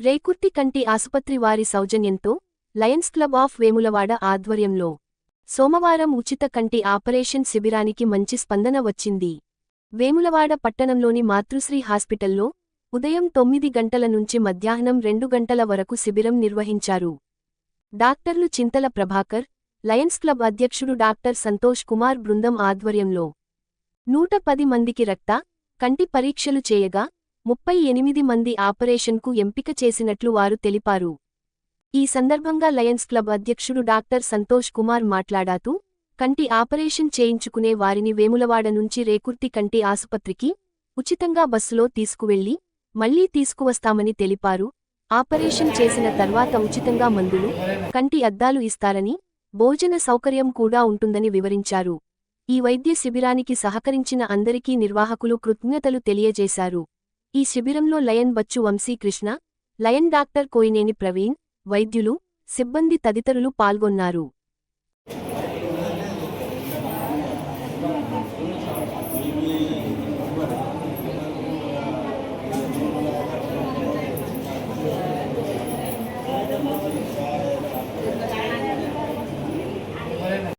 రేకుర్తి కంటి ఆసుపత్రి వారి సౌజన్యంతో లయన్స్ క్లబ్ ఆఫ్ వేములవాడ ఆధ్వర్యంలో సోమవారం ఉచిత కంటి ఆపరేషన్ శిబిరానికి మంచి స్పందన వచ్చింది. వేములవాడ పట్టణంలోని మాతృశ్రీ హాస్పిటల్లో ఉదయం తొమ్మిది గంటల నుంచి మధ్యాహ్నం రెండు గంటల వరకు శిబిరం నిర్వహించారు. డాక్టర్లు చింతల ప్రభాకర్ లయన్స్ క్లబ్ అధ్యక్షుడు డాక్టర్ సంతోష్ కుమార్ బృందం ఆధ్వర్యంలో నూట పది మందికి రక్త కంటి పరీక్షలు చేయగా ముప్పై ఎనిమిది మంది ఆపరేషన్కు ఎంపిక చేసినట్లు వారు తెలిపారు. ఈ సందర్భంగా లయన్స్ క్లబ్ అధ్యక్షుడు డాక్టర్ సంతోష్ కుమార్ మాట్లాడాతూ కంటి ఆపరేషన్ చేయించుకునే వారిని వేములవాడ నుంచి రేకుర్తి కంటి ఆసుపత్రికి ఉచితంగా బస్సులో తీసుకువెళ్ళి మళ్ళీ తీసుకువస్తామని తెలిపారు. ఆపరేషన్ చేసిన తర్వాత ఉచితంగా మందులు కంటి అద్దాలు ఇస్తారని భోజన సౌకర్యం కూడా ఉంటుందని వివరించారు. ఈ వైద్య శిబిరానికి సహకరించిన అందరికీ నిర్వాహకులు కృతజ్ఞతలు తెలియజేశారు. ఈ శిబిరంలో lion Bachchu Vamsikrishna lion doctor Koineni Praveen వైద్యులు సిబ్బంది తదితరులు పాల్గొన్నారు.